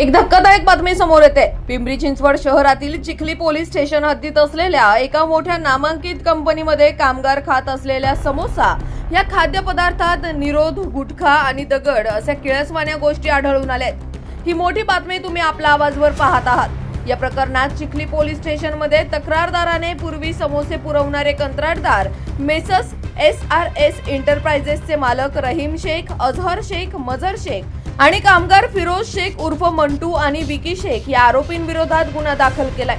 एक धक्कादायक बातमी समोर येते. पिंपरी चिंचवड शहरातील चिखली पोलीस स्टेशन हद्दीत असलेल्या एका मोठ्या नामांकित कंपनीमध्ये कामगार खात असलेल्या समोसा या खाद्यपदार्थात निरोध गुटखा आणि दगड अशा किळसवाण्या गोष्टी आढळून आल्यात. ही मोठी बातमी तुम्ही आपल्या आवाजवर पाहत आहात. या प्रकरणात चिखली पोलीस स्टेशनमध्ये तक्रारदाराने पूर्वी समोसे पुरवणारे कंत्राटदार मेसस एस आर एस एंटरप्राइजेसचे मालक रहीम शेख अझहर शेख मजर शेख आणि कामगार फिरोज शेख उर्फ मंटू आणि विकी शेख या आरोपींविरोधात गुन्हा दाखल केलाय.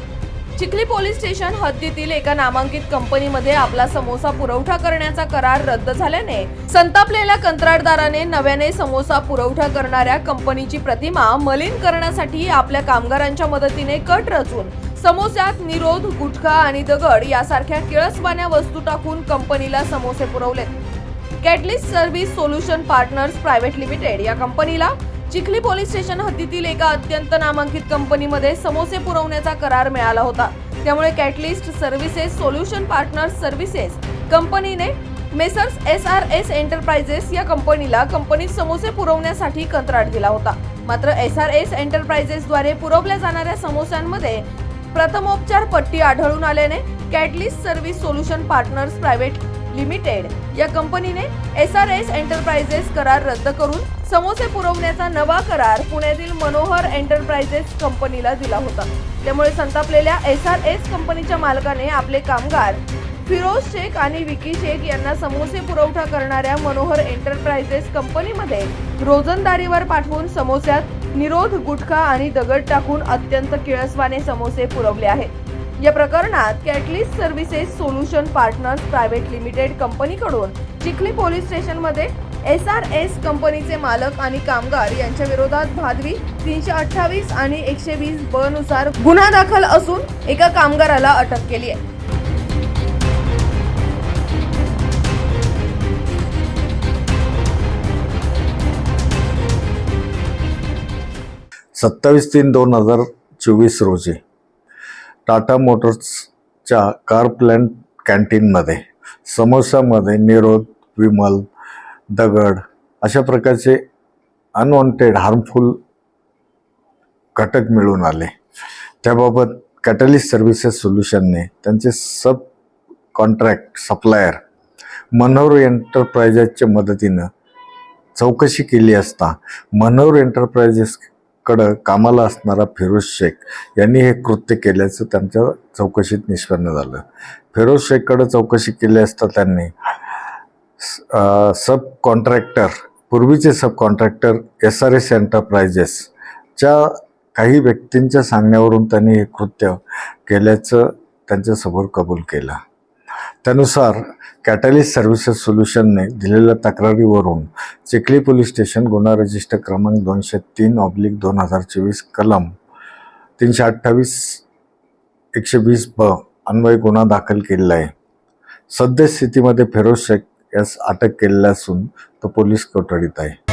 चिखली पोलीस स्टेशन हद्दीतील एका नामांकित कंपनीमध्ये आपला समोसा पुरवठा करण्याचा करार रद्द झाल्याने संतापलेल्या कंत्राटदाराने नव्याने समोसा पुरवठा करणाऱ्या कंपनीची प्रतिमा मलिन करण्यासाठी आपल्या कामगारांच्या मदतीने कट रचून समोस्यात निरोध गुटखा आणि दगड यासारख्या किळसवाण्या वस्तू टाकून कंपनीला समोसे पुरवलेत catalyst service solution partners private limited या कंपनीला चिखली पोलीस स्टेशन हद्दीतील एका अत्यंत नामांकित कंपनीमध्ये समोसे पुरवण्याचा करार मिळाला होता. त्यामुळे catalyst services solution partners services कंपनीने messrs S R S enterprises या कंपनीला कंपनीत समोसे पुरवण्यासाठी कंत्राट दिला होता. मात्र एस आर एस एंटरप्राइजेसद्वारे पुरवल्या जाणाऱ्या समोस्यांमध्ये प्रथमोपचार पट्टी आढळून आल्याने catalyst service solution partners private limited या कंपनीने एस आर एस एंटरप्राइजेस करार रद्द करून समोसे पुरवण्याचा नवा करार पुण्यातील मनोहर एंटरप्राइजेस कंपनीला दिला होता. त्यामुळे संतापलेल्या एस आर एस कंपनीच्या मालकाने आपले कामगार फिरोज शेख आणि विकी शेख यांना समोसे पुरवठा करणाऱ्या मनोहर एंटरप्राइजेस कंपनीमध्ये रोजंदारीवर पाठवून समोस्यात निरोध गुटखा आणि दगड टाकून अत्यंत किळसवाने समोसे पुरवले आहेत. या प्रकरणात catalyst services solution partners private limited कंपनीकडून चिखली पोलीस स्टेशनमध्ये एस आर एस कंपनीचे मालक आणि कामगार यांच्या विरोधात भादवी तीनशे अठ्ठावीस आणि एकशे वीस ब नुसार गुन्हा दाखल असून एका कामगाराला अटक केली आहे. सत्तावीस तीन दोन हजार चोवीस रोजी. टाटा मोटर्सच्या कार प्लॅन्ट कॅन्टीनमध्ये समोसामध्ये निरोध विमल दगड अशा प्रकारचे अनवॉन्टेड हार्मफुल घटक मिळून आले. त्याबाबत कॅटलिस्ट सर्व्हिसेस सोल्युशनने त्यांचे सब कॉन्ट्रॅक्ट सप्लायर मनोहर एंटरप्राइजेसच्या मदतीनं चौकशी केली असता मनोहर कडं कामाला असणारा फिरोज शेख यांनी हे कृत्य केल्याचं त्यांच्या चौकशीत निष्पन्न झालं. फिरोज शेखकडं चौकशी केली असता त्यांनी सब कॉन्ट्रॅक्टर पूर्वीचे sub contractor S R S एंटरप्राइजेसच्या काही व्यक्तींच्या सांगण्यावरून त्यांनी हे कृत्य केल्याचं त्यांच्यासमोर कबूल केलं. त्यानुसार कॅटलिस्ट सर्व्हिसेस सोल्युशनने दिलेल्या तक्रारीवरून चिखली पोलीस स्टेशन गुन्हा रजिस्टर क्रमांक दोनशे तीन ऑब्लिक दोन हजार चोवीस कलम तीनशे अठ्ठावीस एकशे वीस ब अन्वय गुन्हा दाखल केलेला आहे. सद्यस्थितीमध्ये फेरोज शेख यास अटक केलेला असून तो पोलीस कोठडीत आहे.